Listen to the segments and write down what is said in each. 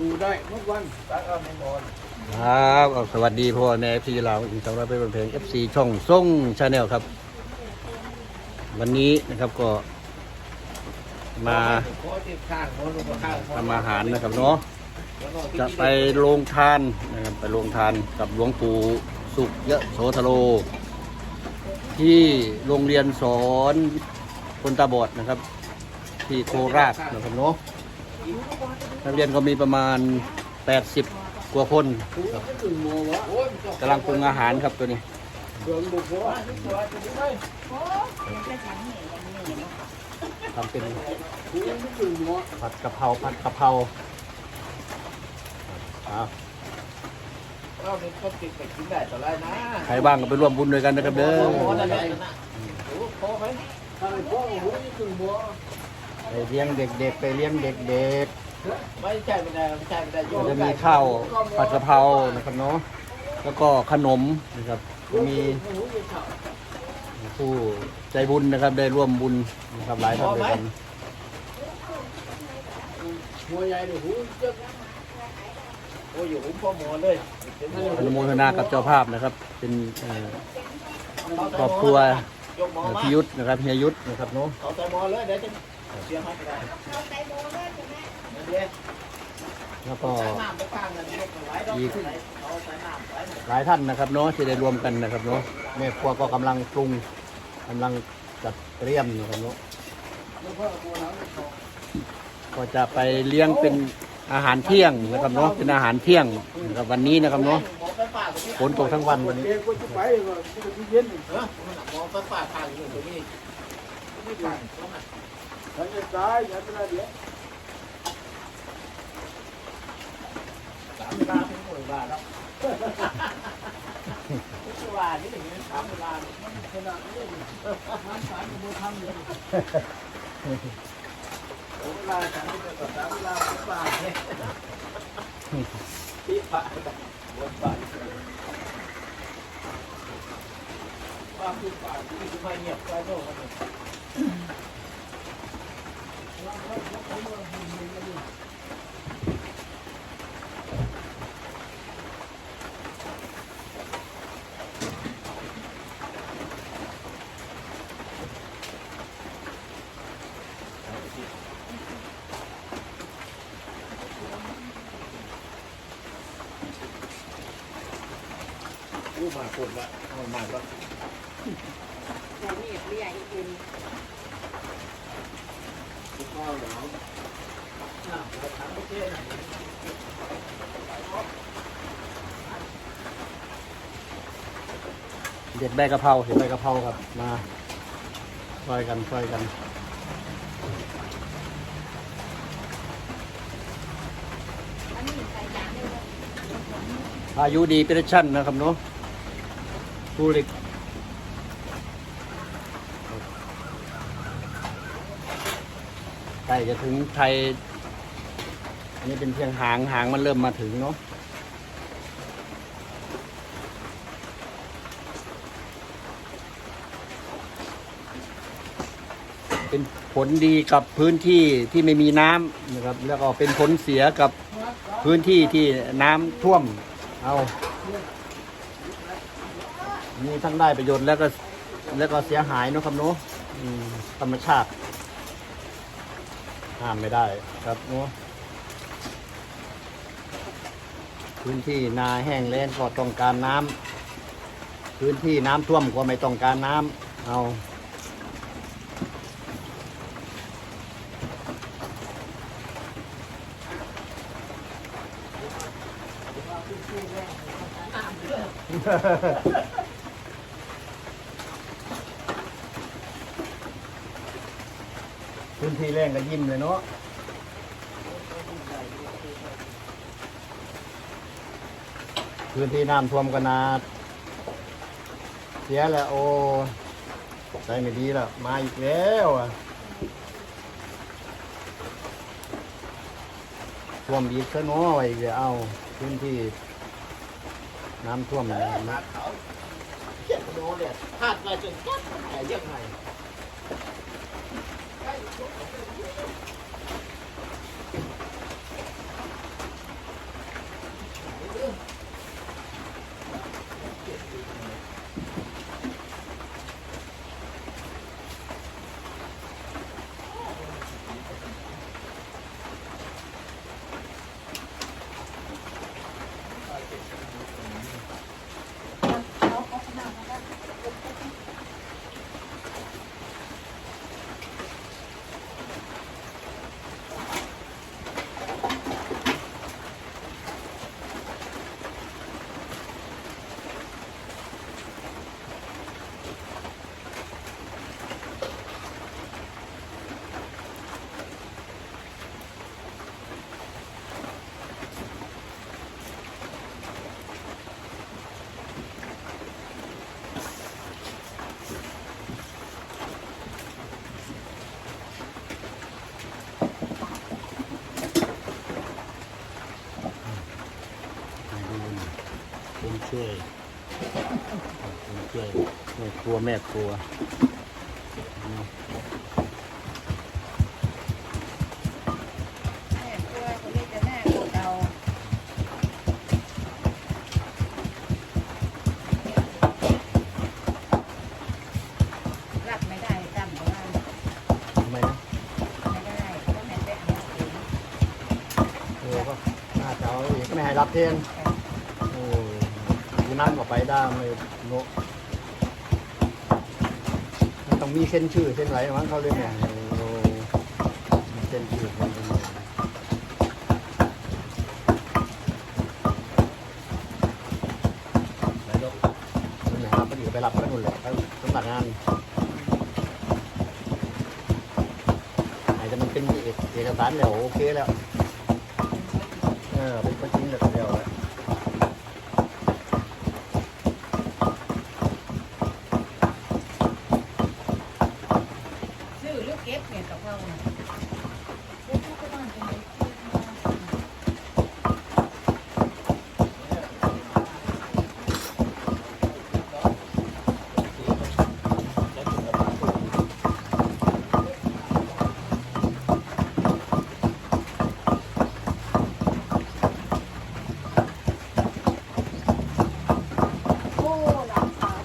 อยู่ได้ทุกวันตักเอาในอนครับเอสวัสดีพ่อแม่เอฟซีเราอีกสองร้อยเป็นเพลงเอฟซีช่องส่งชาแนลครับ วันนี้นะครับก็ มามาข้างทำอาหารนะครับเนาะจะไปโรงทานนะครับไปโรงทานกับหลวงปู่สุขเยะโสธโร ที่โรงเรียนสอนคนตาบอดนะครับ ที่โคราชนะครับเนาะ นักเรียนก็มีประมาณ 80 กว่าคนครับถึงโมวะกำลังปรุงอาหารครับตัวนี้เดือนบุกวะทำเป็นถึงโมผัดกะเพราผัดกะเพราอ่าเราเป็นคนติดไปกินได้ต่อไรนะใครบ้างก็ไปร่วมบุญด้วยกันนะครับเด้อโมนอะ ไรนะโอ้พอไหมทางพ่อหูถึงโมไปเลี้ยงเด็กๆ ไปเลี้ยงเด็กไม่ใช่ไม่ได้ไม่ใช่ไม่ได้ๆโยก็นจะมีข้าวผัดกะเพรานะครับเนาะแล้วก็ขนมนะครับมีผู้ใจบุญนะครับ ได้ร่วมบุญนะครับหลายท่านด้วยกันหัวใหญ่เนี่ยหูเยอะโอ้ยอยู่ผมพ่อหมอเลยอนุโมทนากับเจ้าภาพนะครับ เป็นเอ่อครอบครัวยกหมอเอ่อมาพิยุทธนะครับเฮียยุทธนะครับเนาะเอาใส่หมอเลยเดี๋ยวจะ เสียให้ได้แล้วก็ใส่น้ำไปข้างกันยกไหลายท่านนะครับเนาะที่ได้รวมกันนะครับเนาะแม่ครัวก็กำลังปรุงกำลังจัดเตรียมนะครับเนาะก็จะไปเลี้ยงเป็นอาหารเที่ยงนะครับเนาะเป็นอาหารเที่ยงนะครับวันนี้นะครับเนาะหมอไฟฟ้าตรงนี้ฝนตกทั้งวันวันนี้ เด็กก็จะไปก็จะเย็นเออหมอไฟฟ้าข้างอยู่ตรงนี้ไม่ข้างตรงนั้นฉันจะตายฉันจะเดี๋ยว สามเวลาเป็นหน่วยบาทแล้วทุ กวันนี่ถึงสามาขนลยเวลามาลาเป็นบาทเนี่ยที่บาทบนบาทว่าคือบาทที่ไม่เงียบไปโน่นกันอู้มาคนละเอามาละแต่นี่เรียกอีกอื่นข้าวหนาวน้ำเราถามประเทศไหนเด็ดใบกะเพราเห็นใบกะเพราครับ มาช่วยกันช่วยกันนี้ใส่จานได้เลย อายุดีเป็นชั่นนะครับเนาะผู้เล็กใกล้จะถึงไทยอันนี้เป็นเพียงหางหางมันเริ่มมาถึงเนาะเป็นผลดีกับพื้นที่ที่ไม่มีน้ำนะครับ แล้วก็เป็นผลเสียกับพื้นที่ที่น้ำท่วม เอามีทั้งได้ประโยชน์แล้วก็ แล้วก็เสียหายเนะครับเนาะอืมธรรมชาติ ห้ามไม่ได้ครับเนาะพื้นที่นาแห้งแล้งก็ต้องการน้ำพื้นที่น้ำท่วมก็ไม่ต้องการน้ำเอา พื้นที่แรงก็ยิ้มเลยเนาะพื้นที่น้ำท่วมก็นาเสียแล้วโอ้ใจไม่ดีแล้วมาอีกแล้วอะท่วมอีกซะเนาะอีกเดี๋ยวเอาพื้นที่ น้ำท่วมนะนาเขาเจ็ดโลเนี่ยพาดมาจนจัดแต่ยังไง ช่วยคนช่วยแม่ค รัวแม่ครัวเนาะแม่กลัวคนนี้จะแม่กดเอารับไม่ได้จำไม่ได้ทำไมนะไม่ได้ต้องแม่ไปเอาเองเออก็น่าจะเอาอีกไม่ให้รับเทียนโอ้ยกูนั่งก็ไปได้ไม่โนมัน ต้องมีเส้นชื่อเส้นอะไรมั้งเขาเลยเนี่ยโอ้มีเส้นชื่อคนเป็นไงไปยกนั่นแหละครับพอดีก็ไปรับกันนู่นแหละไปสำนักงานอาจจะมันเป็นเอกเอกสารแล้วโอเคแล้ว เออเป็นคนจริงเลยคนเดียว ซื้อลูกเก็บเนี่ยกับเขาเนี่ยเก็บทุกบ้านตรงนี้ โอ้หลังขาว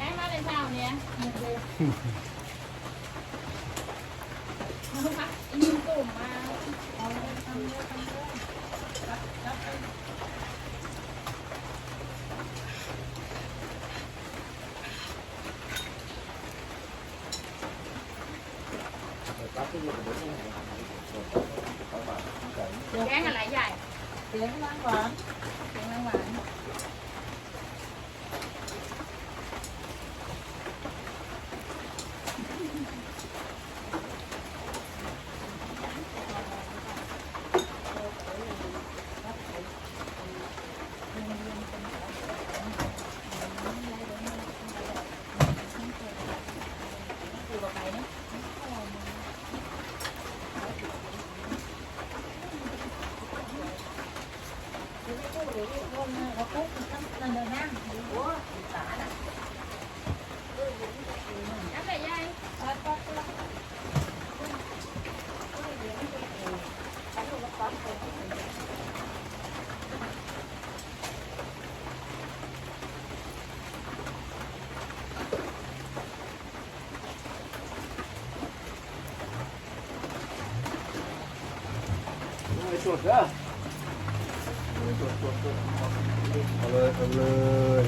ย้ายมา ในเช้าเนี้ยหมดเลยเอาพักยืมตุ่มมาเอาเลยทำเลยทำเลยรับรับไป แกงอะไรใหญ่ เสียงนางหวาน เสียงหวาน คือว่าไปเนาะ เขาปุ๊บตั้งนั่นเลยนะโอ้สาน่ะ น้ำใหญ่ใหญ่ ปัดปัดปัด ไม่สุดนะเอาเลยเอาเลย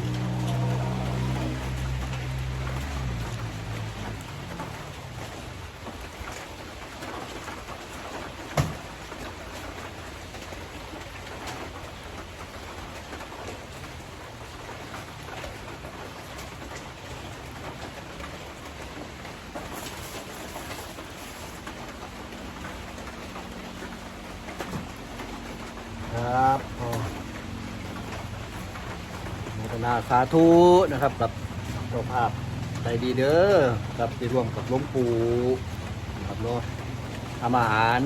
ครับอ๋อโมทนาสาธุนะครับกับเจ้าภาพใจดีเด้อกับที่ร่วมกับหลวงปู่นะครับเนาะทำอาหาร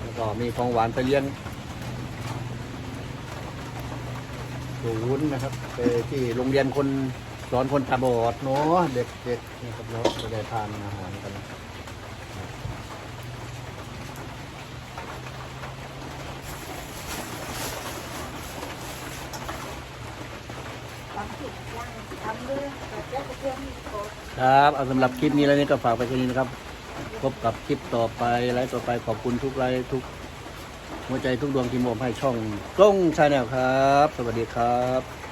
แล้วก็มีของหวานไปเลี้ยงศูนย์นะครับไปที่โรงเรียนคนสอนคนตาบอดเนาะเด็กๆนะครับเนาะจะได้ทานอาหารกัน ทำสุดย่างทำเลยแต่แจ๊กเพื่อนโคตร ครับเอาสำหรับคลิปนี้แล้วนี่ก็ฝากไปแค่นี้นะครับ พบกับคลิปต่อไปไลฟ์ต่อไปขอบคุณทุกไลฟ์ทุก หัวใจทุกดวงที่มอบให้ช่องกล้องชาแนลครับ สวัสดีครับ